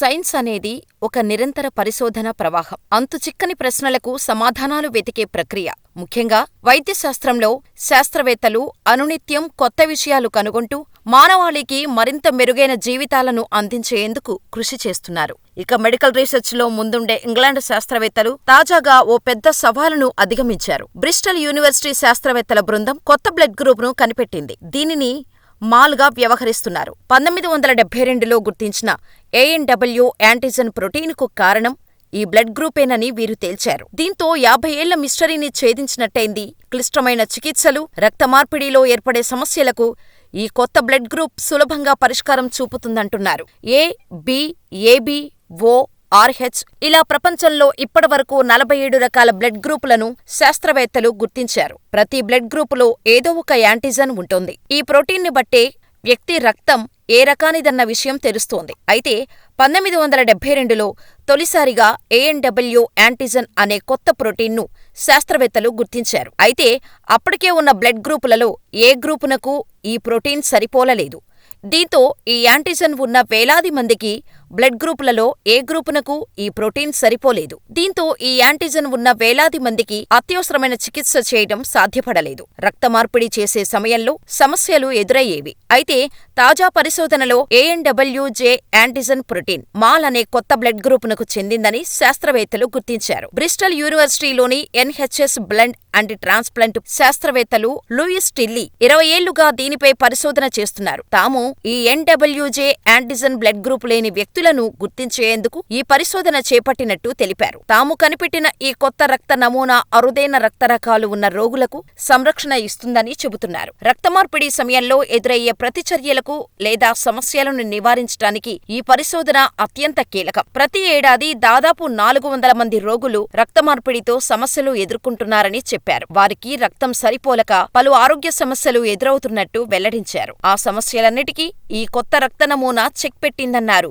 Science అనేది ఒక నిరంతర పరిశోధన ప్రవాహం. అంతుచిక్కని ప్రశ్నలకు సమాధానాలు వెతికే ప్రక్రియ. ముఖ్యంగా వైద్యశాస్త్రంలో శాస్త్రవేత్తలు అనునిత్యం కొత్త విషయాలు కనుగొంటూ మానవాళికి మరింత మెరుగైన జీవితాలను అందించేందుకు కృషి చేస్తున్నారు. ఇక మెడికల్ రీసెర్చ్లో ముందుండే ఇంగ్లాండ్ శాస్త్రవేత్తలు తాజాగా ఓ పెద్ద సవాలును అధిగమించారు. బ్రిస్టల్ యూనివర్సిటీ శాస్త్రవేత్తల బృందం కొత్త బ్లడ్ గ్రూప్ను కనిపెట్టింది. దీనిని మాల్గా వ్యవహరిస్తున్నారు. పంతొమ్మిది వందల డెబ్బై రెండులో గుర్తించిన ఏఎన్డబ్ల్యూ యాంటిజెన్ ప్రోటీన్కు కారణం ఈ బ్లడ్ గ్రూపేనని వీరు తేల్చారు. దీంతో యాభై ఏళ్ళ మిస్టరీని ఛేదించినట్టయింది. క్లిష్టమైన చికిత్సలు, రక్తమార్పిడిలో ఏర్పడే సమస్యలకు ఈ కొత్త బ్లడ్ గ్రూప్ సులభంగా పరిష్కారం చూపుతుందంటున్నారు. A, B, AB, O, Rh ఇలా ప్రపంచంలో ఇప్పటివరకు నలభై ఏడు రకాల బ్లడ్ గ్రూపులను శాస్త్రవేత్తలు గుర్తించారు. ప్రతి బ్లడ్ గ్రూపులో ఏదో ఒక యాంటిజన్ ఉంటుంది. ఈ ప్రోటీన్ని బట్టే వ్యక్తి రక్తం ఏ రకానిదన్న విషయం తెలుస్తోంది. అయితే పంతొమ్మిది వందల డెబ్బై రెండులో తొలిసారిగా ఏఎన్డబ్ల్యూ యాంటిజన్ అనే కొత్త ప్రోటీన్ను శాస్త్రవేత్తలు గుర్తించారు. అయితే అప్పటికే ఉన్న బ్లడ్ గ్రూపులలో ఏ గ్రూపునకు ఈ ప్రోటీన్ సరిపోలలేదు. దీంతో ఈ యాంటిజన్ ఉన్న వేలాది మందికి బ్లడ్ గ్రూపులలో ఏ గ్రూపునకు ఈ ప్రోటీన్ సరిపోలేదు. దీంతో ఈ యాంటిజెన్ ఉన్న వేలాది మందికి అత్యవసరమైన చికిత్స చేయడం సాధ్యపడలేదు. రక్త మార్పిడి చేసే సమయంలో సమస్యలు ఎదురయ్యేవి. అయితే తాజా పరిశోధనలో ఏఎన్డబ్ల్యూజే యాంటిజెన్ ప్రోటీన్ మాల్ అనే కొత్త బ్లడ్ గ్రూపునకు చెందిందని శాస్త్రవేత్తలు గుర్తించారు. బ్రిస్టల్ యూనివర్సిటీలోని ఎన్హెచ్ఎస్ బ్లడ్ అండ్ ట్రాన్స్ప్లాంట్ శాస్త్రవేత్తలు లూయిస్ టిల్లీ ఇరవై ఏళ్ళుగా దీనిపై పరిశోధన చేస్తున్నారు. తాము ఈ ఎన్డబ్ల్యూజే యాంటిజెన్ బ్లడ్ గ్రూపు లేని వ్యక్తులను గుర్తించేందుకు ఈ పరిశోధన చేపట్టినట్టు తెలిపారు. తాము కనిపెట్టిన ఈ కొత్త రక్త నమూనా అరుదైన రక్త రకాలు ఉన్న రోగులకు సంరక్షణ ఇస్తుందని చెబుతున్నారు. రక్తమార్పిడి సమయంలో ఎదురయ్యే ప్రతిచర్యలకు లేదా సమస్యలను నివారించడానికి ఈ పరిశోధన అత్యంత కీలకం. ప్రతి ఏడాది దాదాపు నాలుగు వందల మంది రోగులు రక్తమార్పిడితో సమస్యలు ఎదుర్కొంటున్నారని చెప్పారు. వారికి రక్తం సరిపోలక పలు ఆరోగ్య సమస్యలు ఎదురవుతున్నట్టు వెల్లడించారు. ఆ సమస్యలన్నిటికీ ఈ కొత్త రక్త నమూనా చెక్ పెట్టిందన్నారు.